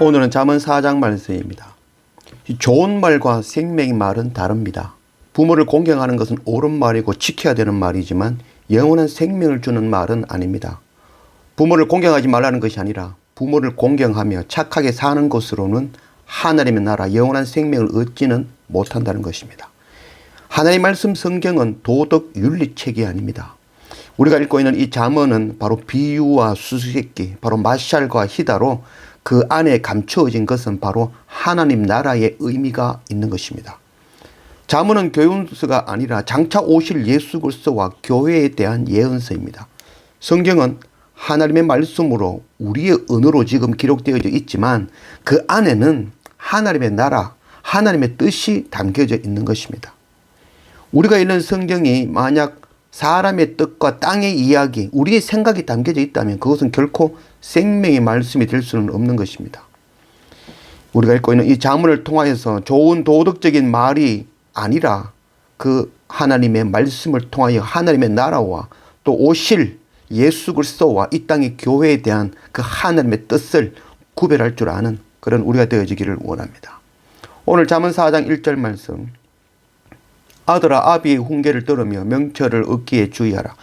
오늘은 잠언 4장 말씀입니다. 이 좋은 말과 생명의 말은 다릅니다. 부모를 공경하는 것은 옳은 말이고 지켜야 되는 말이지만 영원한 생명을 주는 말은 아닙니다. 부모를 공경하지 말라는 것이 아니라 부모를 공경하며 착하게 사는 것으로는 하나님의 나라 영원한 생명을 얻지는 못한다는 것입니다. 하나님 말씀 성경은 도덕 윤리 책이 아닙니다. 우리가 읽고 있는 이 잠언은 바로 비유와 수수께끼, 바로 마샬과 히다로 그 안에 감추어진 것은 바로 하나님 나라의 의미가 있는 것입니다. 잠언은 교훈서가 아니라 장차 오실 예수 그리스도와 교회에 대한 예언서입니다. 성경은 하나님의 말씀으로 우리의 언어로 지금 기록되어져 있지만 그 안에는 하나님의 나라, 하나님의 뜻이 담겨져 있는 것입니다. 우리가 읽는 성경이 만약 사람의 뜻과 땅의 이야기, 우리의 생각이 담겨져 있다면 그것은 결코 생명의 말씀이 될 수는 없는 것입니다. 우리가 읽고 있는 이 자문을 통하여서 좋은 도덕적인 말이 아니라 그 하나님의 말씀을 통하여 하나님의 나라와 또 오실 예수 그리스도와 이 땅의 교회에 대한 그 하나님의 뜻을 구별할 줄 아는 그런 우리가 되어지기를 원합니다. 오늘 잠언 4장 1절 말씀 아들아 아비의 훈계를 들으며 명철을 얻기에 주의하라.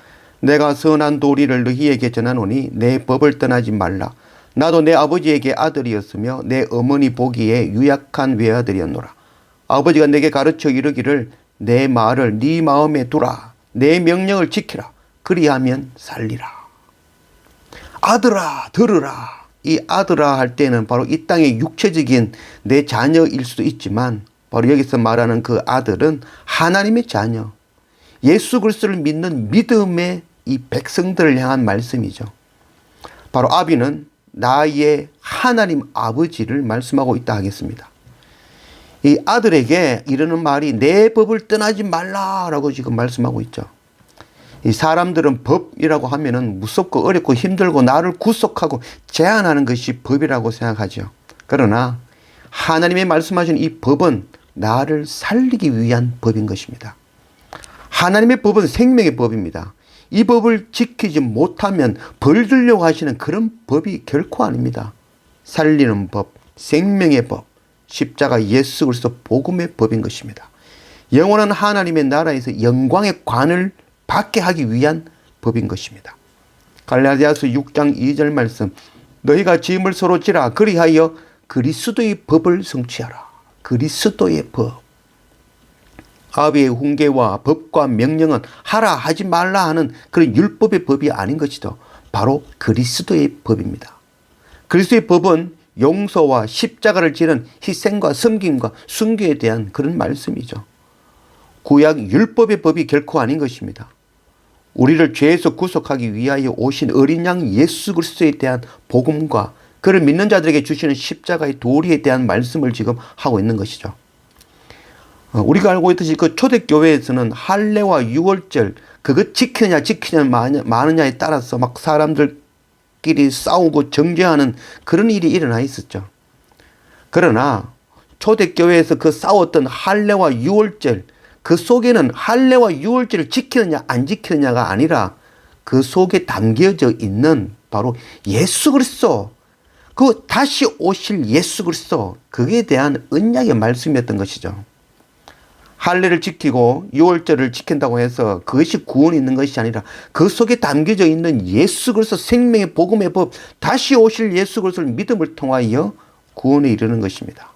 내가 선한 도리를 너희에게 전하노니 내 법을 떠나지 말라. 나도 내 아버지에게 아들이었으며 내 어머니 보기에 유약한 외아들이었노라. 아버지가 내게 가르쳐 이르기를 내 말을 네 마음에 두라. 내 명령을 지키라. 그리하면 살리라. 아들아 들으라. 이 아들아 할 때는 바로 이 땅의 육체적인 내 자녀일 수도 있지만 바로 여기서 말하는 그 아들은 하나님의 자녀. 예수 그리스도를 믿는 믿음의 이 백성들을 향한 말씀이죠. 바로 아비는 나의 하나님 아버지를 말씀하고 있다 하겠습니다. 이 아들에게 이러는 말이 내 법을 떠나지 말라라고 지금 말씀하고 있죠. 이 사람들은 법이라고 하면은 무섭고 어렵고 힘들고 나를 구속하고 제한하는 것이 법이라고 생각하죠. 그러나 하나님의 말씀하신 이 법은 나를 살리기 위한 법인 것입니다. 하나님의 법은 생명의 법입니다. 이 법을 지키지 못하면 벌 주려고 하시는 그런 법이 결코 아닙니다. 살리는 법, 생명의 법, 십자가 예수 그리스도 복음의 법인 것입니다. 영원한 하나님의 나라에서 영광의 관을 받게 하기 위한 법인 것입니다. 갈라디아서 6장 2절 말씀 너희가 짐을 서로 지라 그리하여 그리스도의 법을 성취하라. 그리스도의 법. 아비의 훈계와 법과 명령은 하라 하지 말라 하는 그런 율법의 법이 아닌 것이죠. 바로 그리스도의 법입니다. 그리스도의 법은 용서와 십자가를 지는 희생과 섬김과 순교에 대한 그런 말씀이죠. 구약 율법의 법이 결코 아닌 것입니다. 우리를 죄에서 구속하기 위하여 오신 어린 양 예수 그리스도에 대한 복음과 그를 믿는 자들에게 주시는 십자가의 도리에 대한 말씀을 지금 하고 있는 것이죠. 어, 우리가 알고 있듯이 그 초대교회에서는 할례와 유월절 그것 지키느냐 지키냐 마느냐에 따라서 막 사람들끼리 싸우고 정죄하는 그런 일이 일어나 있었죠. 그러나 초대교회에서 그 싸웠던 할례와 유월절 그 속에는 할례와 유월절을 지키느냐 안 지키느냐가 아니라 그 속에 담겨져 있는 바로 예수 그리스도 그 다시 오실 예수 그리스도 그에 대한 언약의 말씀이었던 것이죠. 할례를 지키고 유월절을 지킨다고 해서 그것이 구원이 있는 것이 아니라 그 속에 담겨져 있는 예수 그리스도 생명의 복음의 법 다시 오실 예수 그리스도를 믿음을 통하여 구원에 이르는 것입니다.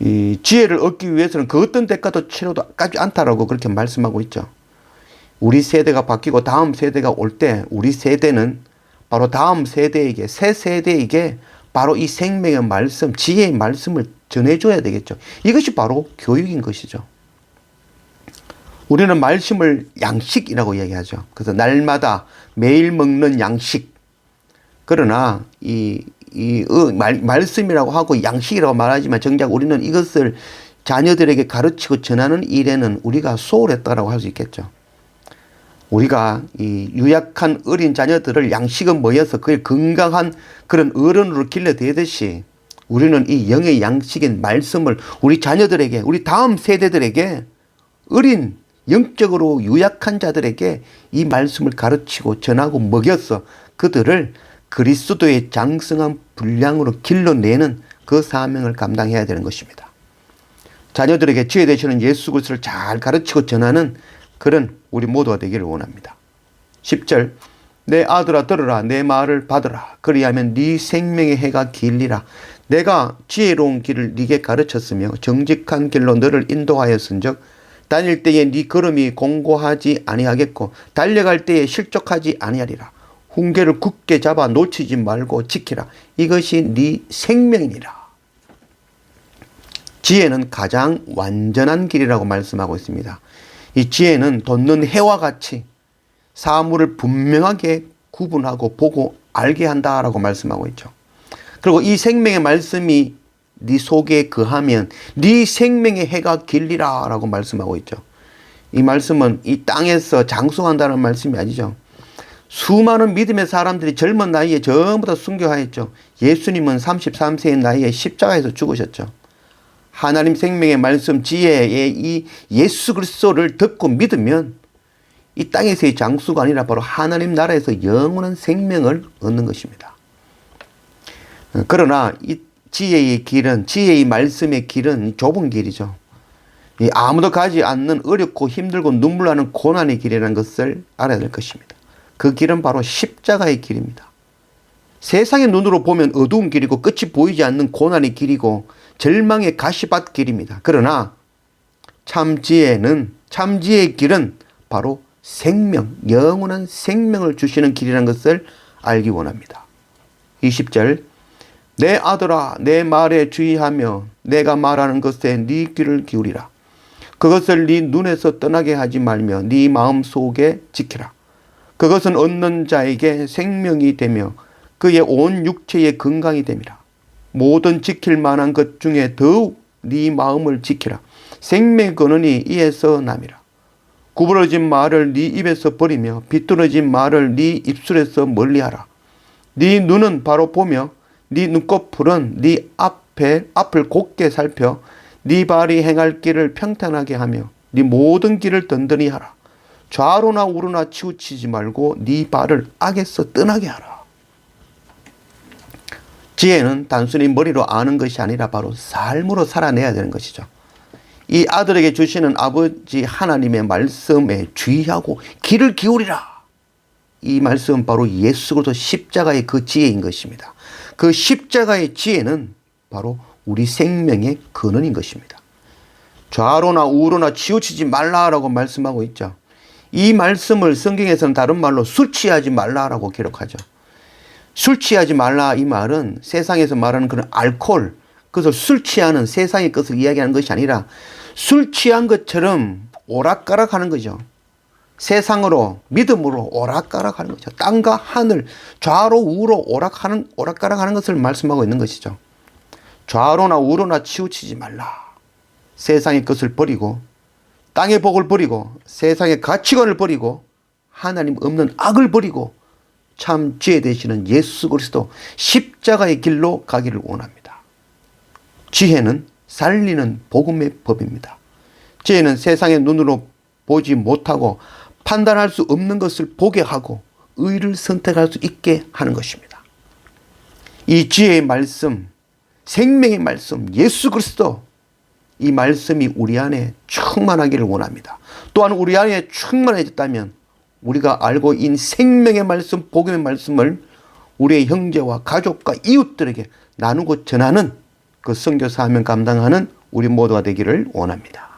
이 지혜를 얻기 위해서는 그 어떤 대가도 치러도 아깝지 않다라고 그렇게 말씀하고 있죠. 우리 세대가 바뀌고 다음 세대가 올 때 우리 세대는 바로 다음 세대에게 새 세대에게 바로 이 생명의 말씀, 지혜의 말씀을 전해줘야 되겠죠. 이것이 바로 교육인 것이죠. 우리는 말씀을 양식이라고 얘기하죠. 그래서 날마다 매일 먹는 양식. 그러나 이, 이 어, 말, 말씀이라고 하고 양식이라고 말하지만 정작 우리는 이것을 자녀들에게 가르치고 전하는 일에는 우리가 소홀했다라고 할 수 있겠죠. 우리가 이 유약한 어린 자녀들을 양식은 모여서 그의 건강한 그런 어른으로 길러대듯이 우리는 이 영의 양식인 말씀을 우리 자녀들에게 우리 다음 세대들에게 어린 영적으로 유약한 자들에게 이 말씀을 가르치고 전하고 먹여서 그들을 그리스도의 장성한 분량으로 길러내는 그 사명을 감당해야 되는 것입니다. 자녀들에게 지혜 되시는 예수 그리스도를 잘 가르치고 전하는 그런 우리 모두가 되기를 원합니다. 10절 내 아들아 들으라 내 말을 받으라. 그리하면 네 생명의 해가 길리라. 내가 지혜로운 길을 네게 가르쳤으며 정직한 길로 너를 인도하였은즉 다닐 때에 네 걸음이 공고하지 아니하겠고 달려갈 때에 실족하지 아니하리라. 훈계를 굳게 잡아 놓치지 말고 지키라. 이것이 네 생명이니라. 지혜는 가장 완전한 길이라고 말씀하고 있습니다. 이 지혜는 돋는 해와 같이 사물을 분명하게 구분하고 보고 알게 한다라고 말씀하고 있죠. 그리고 이 생명의 말씀이 네 속에 거하면 네 생명의 해가 길리라라고 말씀하고 있죠. 이 말씀은 이 땅에서 장수한다는 말씀이 아니죠. 수많은 믿음의 사람들이 젊은 나이에 전부 다 순교하였죠. 예수님은 33세의 나이에 십자가에서 죽으셨죠. 하나님 생명의 말씀 지혜의 이 예수 그리스도를 듣고 믿으면 이 땅에서의 장수가 아니라 바로 하나님 나라에서 영원한 생명을 얻는 것입니다. 그러나 이 지혜의 길은 지혜의 말씀의 길은 좁은 길이죠. 이 아무도 가지 않는 어렵고 힘들고 눈물 나는 고난의 길이라는 것을 알아야 될 것입니다. 그 길은 바로 십자가의 길입니다. 세상의 눈으로 보면 어두운 길이고 끝이 보이지 않는 고난의 길이고 절망의 가시밭 길입니다. 그러나 참 지혜는 참 지혜의 길은 바로 생명, 영원한 생명을 주시는 길이라는 것을 알기 원합니다. 20절 내 아들아 내 말에 주의하며 내가 말하는 것에 네 귀를 기울이라. 그것을 네 눈에서 떠나게 하지 말며 네 마음 속에 지키라. 그것은 얻는 자에게 생명이 되며 그의 온 육체의 건강이 됨이라. 모든 지킬 만한 것 중에 더욱 네 마음을 지키라. 생명 근원이 이에서 남이라. 구부러진 말을 네 입에서 버리며 비뚤어진 말을 네 입술에서 멀리하라. 네 눈은 바로 보며 네 눈꺼풀은 네 앞에 앞을 곧게 살펴 네 발이 행할 길을 평탄하게 하며 네 모든 길을 든든히 하라. 좌로나 우로나 치우치지 말고 네 발을 악에서 떠나게 하라. 지혜는 단순히 머리로 아는 것이 아니라 바로 삶으로 살아내야 되는 것이죠. 이 아들에게 주시는 아버지 하나님의 말씀에 주의하고 귀를 기울이라. 이 말씀은 바로 예수 그리스도 십자가의 그 지혜인 것입니다. 그 십자가의 지혜는 바로 우리 생명의 근원인 것입니다. 좌로나 우로나 치우치지 말라라고 말씀하고 있죠. 이 말씀을 성경에서는 다른 말로 술 취하지 말라라고 기록하죠. 술 취하지 말라 이 말은 세상에서 말하는 그런 알코올, 그것을 술 취하는 세상의 것을 이야기하는 것이 아니라 술 취한 것처럼 오락가락 하는 거죠. 세상으로 믿음으로 오락가락 하는 거죠. 땅과 하늘 좌로 우로 오락하는 오락가락 하는 것을 말씀하고 있는 것이죠. 좌로나 우로나 치우치지 말라. 세상의 것을 버리고 땅의 복을 버리고 세상의 가치관을 버리고 하나님 없는 악을 버리고 참 지혜 되시는 예수 그리스도 십자가의 길로 가기를 원합니다. 지혜는 살리는 복음의 법입니다. 지혜는 세상의 눈으로 보지 못하고 판단할 수 없는 것을 보게 하고 의를 선택할 수 있게 하는 것입니다. 이 지혜의 말씀, 생명의 말씀, 예수 그리스도 이 말씀이 우리 안에 충만하기를 원합니다. 또한 우리 안에 충만해졌다면 우리가 알고 있는 생명의 말씀, 복음의 말씀을 우리의 형제와 가족과 이웃들에게 나누고 전하는 그 선교 사명 감당하는 우리 모두가 되기를 원합니다.